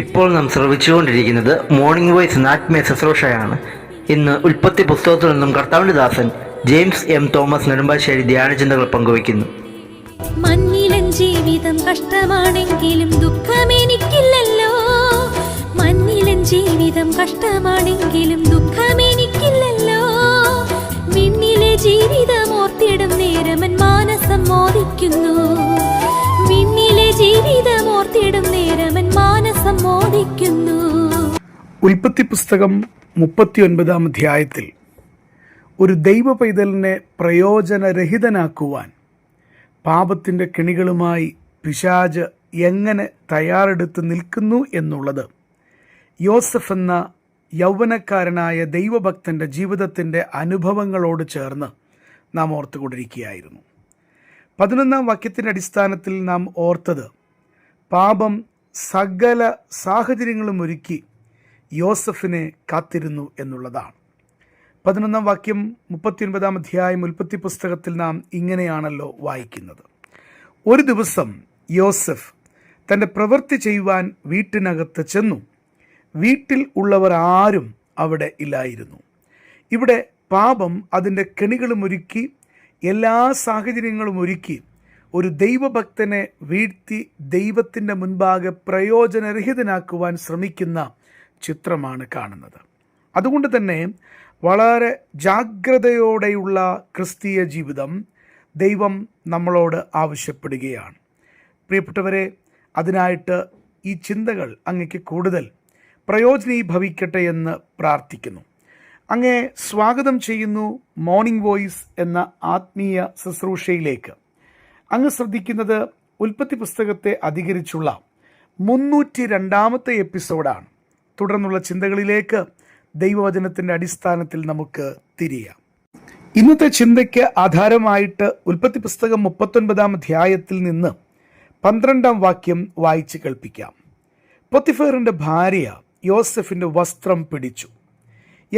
ഇപ്പോൾ നാം ശ്രവിച്ചുകൊണ്ടിരിക്കുന്നത് മോർണിംഗ് വോയ്സ് നാത്മീയ ശുശ്രൂഷയാണ് ഇന്ന് ഉൽപ്പത്തി പുസ്തകത്തിൽ നിന്നും കർത്താവിന്റെ ദാസൻ ജെയിംസ് എം തോമസ് നെടുമ്പാശ്ശേരി ധ്യാനചിന്തകൾ പങ്കുവയ്ക്കുന്നു. മണ്ണിലൻ ജീവിതം കഷ്ടമാണെങ്കിലും ദുഃഖം എനിക്കില്ലല്ലോ മണ്ണിലൻ ജീവിതം കഷ്ടമാണെങ്കിലും ദുഃഖം എനിക്കില്ലല്ലോ മിന്നിലെ ജീവിതം ഓർത്തിടും നേരമൻ മാനസം മോദിക്കുന്നു. ഉൽപ്പത്തി പുസ്തകം മുപ്പത്തിയൊൻപതാം അധ്യായത്തിൽ ഒരു ദൈവ പൈതലിനെ പ്രയോജനരഹിതനാക്കുവാൻ പാപത്തിന്റെ കെണികളുമായി പിശാജ് എങ്ങനെ തയ്യാറെടുത്ത് നിൽക്കുന്നു എന്നുള്ളത് യോസഫ് എന്ന യൗവനക്കാരനായ ദൈവഭക്തന്റെ ജീവിതത്തിന്റെ അനുഭവങ്ങളോട് ചേർന്ന് നാം ഓർത്തുകൊണ്ടിരിക്കുകയായിരുന്നു. പതിനൊന്നാം വാക്യത്തിന്റെ അടിസ്ഥാനത്തിൽ നാം ഓർത്തത് പാപം സകല സാഹചര്യങ്ങളും ഒരുക്കി യോസഫിനെ കാത്തിരുന്നു എന്നുള്ളതാണ്. പതിനൊന്നാം വാക്യം മുപ്പത്തിയൊൻപതാം അധ്യായം ഉൽപ്പത്തി പുസ്തകത്തിൽ നാം ഇങ്ങനെയാണല്ലോ വായിക്കുന്നത്. ഒരു ദിവസം യോസഫ് തന്റെ പ്രവൃത്തി ചെയ്യുവാൻ വീട്ടിനകത്ത് ചെന്നു. വീട്ടിൽ ഉള്ളവർ ആരും അവിടെ ഇല്ലായിരുന്നു. ഇവിടെ പാപം അതിന്റെ കെണികളും ഒരുക്കി എല്ലാ സാഹചര്യങ്ങളും ഒരുക്കി ഒരു ദൈവഭക്തനെ വീഴ്ത്തി ദൈവത്തിന്റെ മുൻപാകെ പ്രയോജനരഹിതനാക്കുവാൻ ശ്രമിക്കുന്ന ചിത്രമാണ് കാണുന്നത്. അതുകൊണ്ട് തന്നെ വളരെ ജാഗ്രതയോടെയുള്ള ക്രിസ്തീയ ജീവിതം ദൈവം നമ്മളോട് ആവശ്യപ്പെടുകയാണ്. പ്രിയപ്പെട്ടവരെ അതിനായിട്ട് ഈ ചിന്തകൾ അങ്ങക്ക് കൂടുതൽ പ്രയോജനീഭവിക്കട്ടെ എന്ന് പ്രാർത്ഥിക്കുന്നു. അങ്ങേ സ്വാഗതം ചെയ്യുന്നു മോർണിംഗ് വോയിസ് എന്ന ആത്മീയ ശുശ്രൂഷയിലേക്ക്. അങ്ങ് ശ്രദ്ധിക്കുന്നത് ഉൽപ്പത്തി പുസ്തകത്തെ അധികരിച്ചുള്ള മുന്നൂറ്റി രണ്ടാമത്തെ എപ്പിസോഡാണ്. തുടർന്നുള്ള ചിന്തകളിലേക്ക് ദൈവവചനത്തിന്റെ അടിസ്ഥാനത്തിൽ നമുക്ക് തിരിയാം. ഇന്നത്തെ ചിന്തയ്ക്ക് ആധാരമായിട്ട് ഉൽപ്പത്തി പുസ്തകം മുപ്പത്തൊൻപതാം അധ്യായത്തിൽ നിന്ന് പന്ത്രണ്ടാം വാക്യം വായിച്ച് കേൾപ്പിക്കാം. പൊത്തിഫേറിന്റെ ഭാര്യ യോസഫിന്റെ വസ്ത്രം പിടിച്ചു.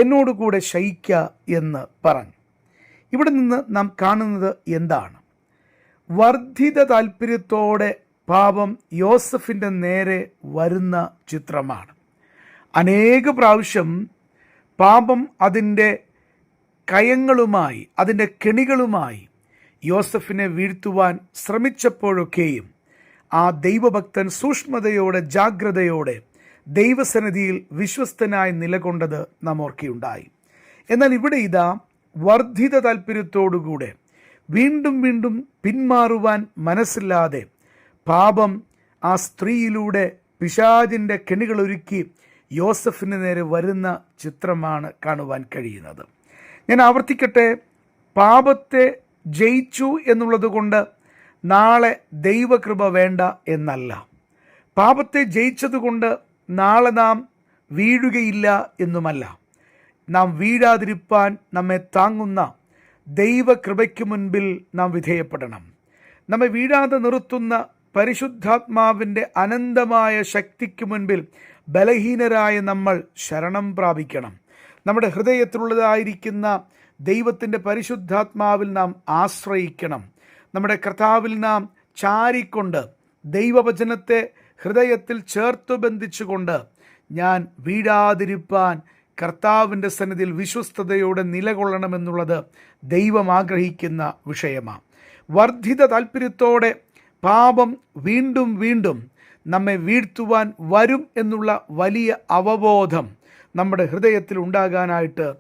എന്നോടുകൂടെ ശയിക്ക എന്ന് പറഞ്ഞു. ഇവിടെ നിന്ന് നാം കാണുന്നത് എന്താണ്? വർദ്ധിത താല്പര്യത്തോടെ പാപം യോസഫിന്റെ നേരെ വരുന്ന ചിത്രമാണ്. അനേക പ്രാവശ്യം പാപം അതിന്റെ കയങ്ങളുമായി അതിന്റെ കെണികളുമായി യോസഫിനെ വീഴ്ത്തുവാൻ ശ്രമിച്ചപ്പോഴൊക്കെയും ആ ദൈവഭക്തൻ സൂക്ഷ്മതയോടെ ജാഗ്രതയോടെ ദൈവസന്നിധിയിൽ വിശ്വസ്തനായി നിലകൊണ്ടത് നാം ഓർക്കുകയുണ്ടായി. എന്നാൽ ഇവിടെ ഇതാ വർദ്ധിത താല്പര്യത്തോടുകൂടെ വീണ്ടും വീണ്ടും പിന്മാറുവാൻ മനസ്സില്ലാതെ പാപം ആ സ്ത്രീയിലൂടെ പിശാജിന്റെ കെണികളൊരുക്കി യോസഫിന് നേരെ വരുന്ന ചിത്രമാണ് കാണുവാൻ കഴിയുന്നത്. ഞാൻ ആവർത്തിക്കട്ടെ പാപത്തെ ജയിച്ചു എന്നുള്ളത് കൊണ്ട് നാളെ ദൈവകൃപ വേണ്ട എന്നല്ല. പാപത്തെ ജയിച്ചതുകൊണ്ട് നാളെ നാം വീഴുകയില്ല എന്നുമല്ല. നാം വീഴാതിരിപ്പാൻ നമ്മെ താങ്ങുന്ന ദൈവകൃപയ്ക്ക് മുൻപിൽ നാം വിധേയപ്പെടണം. നമ്മെ വീഴാതെ നിർത്തുന്ന പരിശുദ്ധാത്മാവിന്റെ അനന്തമായ ശക്തിക്ക് മുൻപിൽ ബലഹീനരായ നമ്മൾ ശരണം പ്രാപിക്കണം. നമ്മുടെ ഹൃദയത്തിലുള്ളതായിരിക്കുന്ന ദൈവത്തിന്റെ പരിശുദ്ധാത്മാവിൽ നാം ആശ്രയിക്കണം. നമ്മുടെ കർത്താവിൽ നാം ചാരിക്കൊണ്ട് ദൈവവചനത്തെ ഹൃദയത്തിൽ ചേർത്തു ബന്ധിച്ചുകൊണ്ട് ഞാൻ വീഴാതിരിപ്പാൻ കർത്താവിന്റെ സന്നിധിയിൽ വിശ്വസ്തയോടെ നിലകൊള്ളണമെന്നുള്ളത് ദൈവം ആഗ്രഹിക്കുന്ന വിഷയമാണ് വർദ്ധിത താല്പര്യത്തോടെ പാപം വീണ്ടും വീണ്ടും നമ്മെ വീഴ്ത്തുവാൻ വരും എന്നുള്ള വലിയ അവബോധം നമ്മുടെ ഹൃദയത്തിൽ ഉണ്ടാകാനായിട്ട്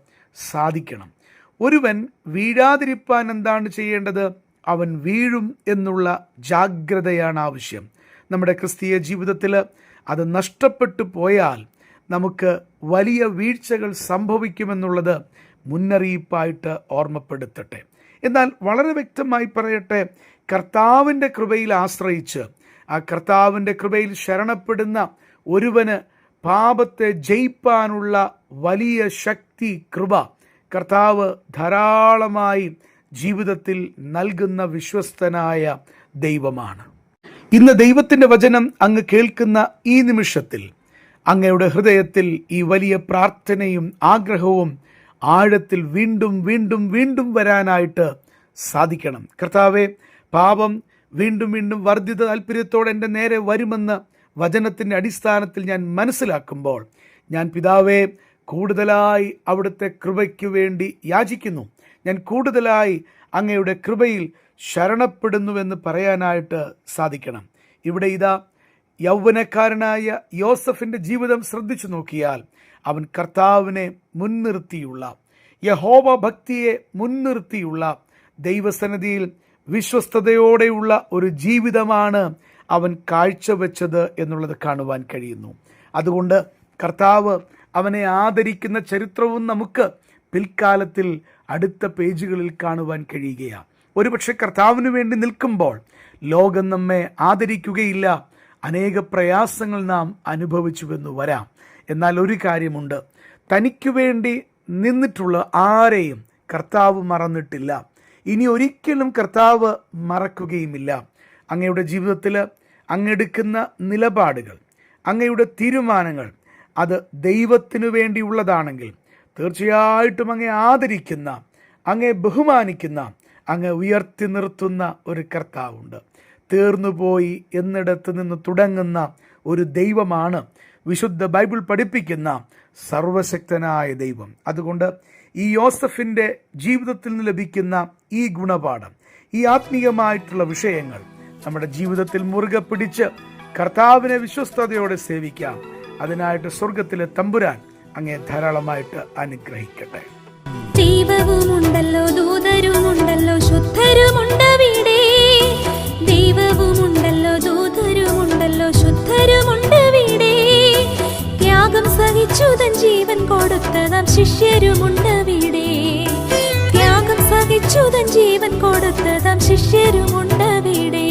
സാധിക്കണം. ഒരുവൻ വീഴാതിരിപ്പാൻ എന്താണ് ചെയ്യേണ്ടത്? അവൻ വീഴും എന്നുള്ള ജാഗ്രതയാണ് ആവശ്യം. നമ്മുടെ ക്രിസ്തീയ ജീവിതത്തിൽ അത് നഷ്ടപ്പെട്ടു പോയാൽ നമുക്ക് വലിയ വീഴ്ചകൾ സംഭവിക്കുമെന്നുള്ളത് മുന്നറിയിപ്പായിട്ട് ഓർമ്മപ്പെടുത്തട്ടെ. എന്നാൽ വളരെ വ്യക്തമായി പറയട്ടെ കർത്താവിന്റെ കൃപയിൽ ആശ്രയിച്ച് ആ കർത്താവിന്റെ കൃപയിൽ ശരണപ്പെടുന്ന ഒരുവന് പാപത്തെ ജയിപ്പാനുള്ള വലിയ ശക്തി കൃപ കർത്താവ് ധാരാളമായി ജീവിതത്തിൽ നൽകുന്ന വിശ്വസ്തനായ ദൈവമാണ്. ഇന്ന് ദൈവത്തിന്റെ വചനം അങ്ങ് കേൾക്കുന്ന ഈ നിമിഷത്തിൽ അങ്ങയുടെ ഹൃദയത്തിൽ ഈ വലിയ പ്രാർത്ഥനയും ആഗ്രഹവും ആഴത്തിൽ വീണ്ടും വീണ്ടും വീണ്ടും വരാനായിട്ട് സാധിക്കണം. കർത്താവെ പാപം വീണ്ടും വീണ്ടും വർദ്ധിത താല്പര്യത്തോടെ എന്റെ നേരെ വരുമെന്ന് വചനത്തിന്റെ അടിസ്ഥാനത്തിൽ ഞാൻ മനസ്സിലാക്കുമ്പോൾ ഞാൻ പിതാവേ കൂടുതലായി അവിടുത്തെ കൃപയ്ക്ക് വേണ്ടി യാചിക്കുന്നു. ഞാൻ കൂടുതലായി അങ്ങയുടെ കൃപയിൽ ശരണപ്പെടുന്നുവെന്ന് പറയാനായിട്ട് സാധിക്കണം. ഇവിടെ ഇതാ യൗവനക്കാരനായ യോസഫിന്റെ ജീവിതം ശ്രദ്ധിച്ചു നോക്കിയാൽ അവൻ കർത്താവിനെ മുൻനിർത്തിയുള്ള യഹോവ ഭക്തിയെ മുൻനിർത്തിയുള്ള ദൈവസന്നിധിയിൽ വിശ്വസ്തയോടെയുള്ള ഒരു ജീവിതമാണ് അവൻ കാഴ്ചവെച്ചത് എന്നുള്ളത് കാണുവാൻ കഴിയുന്നു. അതുകൊണ്ട് കർത്താവ് അവനെ ആദരിക്കുന്ന ചരിത്രവും നമുക്ക് പിൽക്കാലത്തിൽ അടുത്ത പേജുകളിൽ കാണുവാൻ കഴിയുകയാണ് ഒരുപക്ഷെ കർത്താവിന് വേണ്ടി നിൽക്കുമ്പോൾ ലോകം നമ്മെ ആദരിക്കുകയില്ല. അനേക പ്രയാസങ്ങൾ നാം അനുഭവിച്ചുവെന്ന് വരാം. എന്നാൽ ഒരു കാര്യമുണ്ട്. തനിക്ക് വേണ്ടി നിന്നിട്ടുള്ള ആരെയും കർത്താവ് മറന്നിട്ടില്ല. ഇനി ഒരിക്കലും കർത്താവ് മറക്കുകയുമില്ല. അങ്ങയുടെ ജീവിതത്തിൽ അങ്ങെടുക്കുന്ന നിലപാടുകൾ അങ്ങയുടെ തീരുമാനങ്ങൾ അത് ദൈവത്തിനു വേണ്ടിയുള്ളതാണെങ്കിൽ തീർച്ചയായിട്ടും അങ്ങെ ആദരിക്കുന്ന അങ്ങെ ബഹുമാനിക്കുന്ന അങ്ങ് ഉയർത്തി നിർത്തുന്ന ഒരു കർത്താവുണ്ട്. തീർന്നുപോയി എന്നിടത്ത് നിന്ന് തുടങ്ങുന്ന ഒരു ദൈവമാണ് വിശുദ്ധ ബൈബിൾ പഠിപ്പിക്കുന്ന സർവശക്തനായ ദൈവം. അതുകൊണ്ട് ഈ യോസഫിന്റെ ജീവിതത്തിൽ നിന്ന് ലഭിക്കുന്ന ഈ ഗുണപാഠം ഈ ആത്മീയമായിട്ടുള്ള വിഷയങ്ങൾ നമ്മുടെ ജീവിതത്തിൽ മുറുകെ പിടിച്ച് കർത്താവിനെ വിശ്വസ്തയോടെ സേവിക്കാം. അതിനായിട്ട് സ്വർഗത്തിലെ തമ്പുരാൻ അങ്ങേ ധാരാളമായിട്ട് അനുഗ്രഹിക്കട്ടെ. ദൈവവുമുണ്ടല്ലോ ദൂതരുമുണ്ടല്ലോ ശുദ്ധരുമുണ്ടവിടെ ചുതൻ ജീവൻ കൊടുത്ത നാം ശിഷ്യരുമുണ്ടവിടെ ത്യാഗം സഹിച്ചുതൻ ജീവൻ കൊടുത്ത നാം ശിഷ്യരുമുണ്ടവിടെ